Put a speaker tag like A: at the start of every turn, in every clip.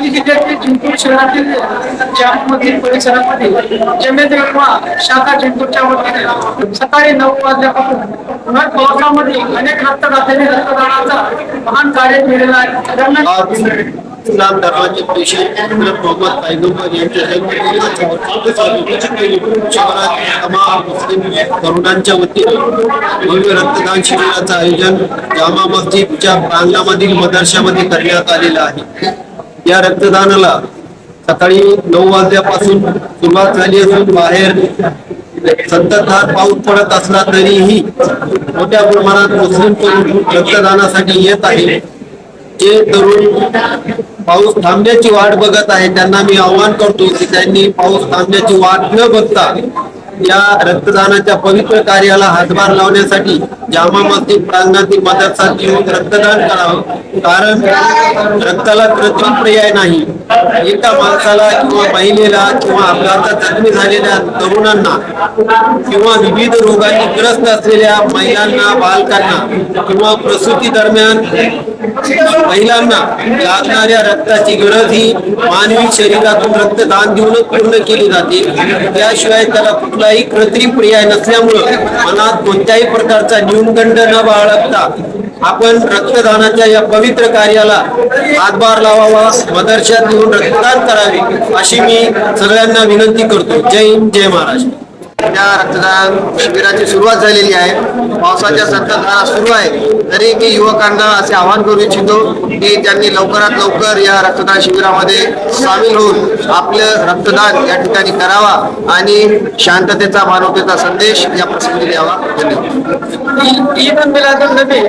A: सांगली जिल्ह्यातील जिंतूर शहरातील जाममधील परिसरामध्ये जमेद शाखा जिंतूरच्या वतीने सकाळी नऊ वाजल्यापासून भर पावसामध्ये अनेक रक्तदात्यांनी रक्तदानाचा महान कार्य केलेला आहे.
B: इस्लाम धर्माचे पेशंट मोहम्मद पैगंबर यांच्या तमाम मुस्लिम तरुणांच्या वतीने भव्य रक्तदान शिबिराचं आयोजन जामा मस्जिदच्या प्रांगणामधील मदरशामध्ये करण्यात आलेलं आहे. या रक्तदानाला सकाळी नऊ वाजल्यापासून सुरुवात झाली असून बाहेर संततधार पाऊस पडत असला तरीही मोठ्या प्रमाणात मुस्लिम तरुण रक्तदानासाठी येत आहे. जे तरुण पाऊस थांबण्याची वाट बघत आहे त्यांना मी आव्हान करतो की त्यांनी पाऊस थांबण्याची वाट न बघता या रक्तदानाच्या पवित्र कार्याला हातभार लावण्यासाठी जामा मस्जिद प्रांगणातील मदरसात येऊन रक्तदान करावं. कारण रक्ताला कृत्रिम पर्याय नाही. एका माणसाला किंवा महिलेला किंवा अपघातात जखमी झालेल्या तरुणांना किंवा विविध रोगांनी ग्रस्त असलेल्या महिलांना बालकांना किंवा प्रसूती दरम्यान महिलांना लागणाऱ्या रक्ताची गरज ही मानवी शरीरातून रक्तदान देऊनच पूर्ण केली जाते. त्याशिवाय त्याला कुठलाही कृत्रिम पर्याय नसल्यामुळं मनात कोणत्याही प्रकारचा न्यूनगंड न बाळगता आपण रक्तदानाच्या या पवित्र कार्याला हातभार लावावा मदरशात येऊन रक्तदान करावे अशी मी सगळ्यांना विनंती करतो. जय हिंद जय महाराष्ट्र.
C: या रक्तदान शिबिराची सुरुवात झालेली आहे. पावसाच्या संततधारा सुरू आहे. तरी मी युवकांना असे आवाहन करू इच्छितो की त्यांनी लवकरात लवकर या रक्तदान शिबिरामध्ये सामील होऊन आपलं रक्तदान या ठिकाणी करावा आणि शांततेचा मानवतेचा संदेश या प्रसंगी द्यावा. धन्यवाद.
A: ईद मिलादुल नबी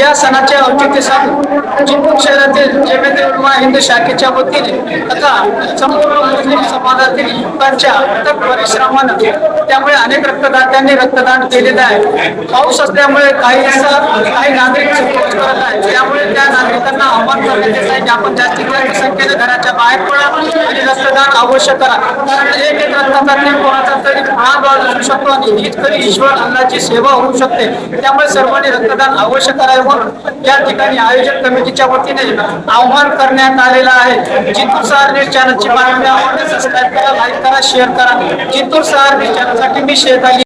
A: या सणाचे औचित्य साधून जिंतूर शहरातील जमेत उलमा हिंद शाखेच्या वतीने तथा संपूर्ण मुस्लिम समाजातील लोकांच्या अथक परिश्रमानं त्यामुळे अनेक रक्तदात्यांनी रक्तदान केलेलं आहे. पाऊस असल्यामुळे काही काही नागरिक करत आहेत त्यामुळे त्या नागरिकांना आव्हान करण्यात आहे की आपण जास्तीत जास्त संख्येने घराच्या बाहेर पडा आणि रक्तदान अवश्य करा. कारण एक एक रक्ताचा थेंब कोणाचा तरी प्राण असू शकतो आणि हीच तरी ईश्वर अन्नाची सेवा होऊ शकते. त्यामुळे सर्वांनी रक्तदान अवश्य करावे. म्हणून या ठिकाणी आयोजन कमिटीच्या वतीने आव्हान करण्यात आलेलं आहे. जिंतूर सहार न्यूज चॅनलची बातमी आवडल्यास सबस्क्राईब करा लाईक करा शेअर करा. जिंतूर सहार न्यूज चॅनल मी शेख अली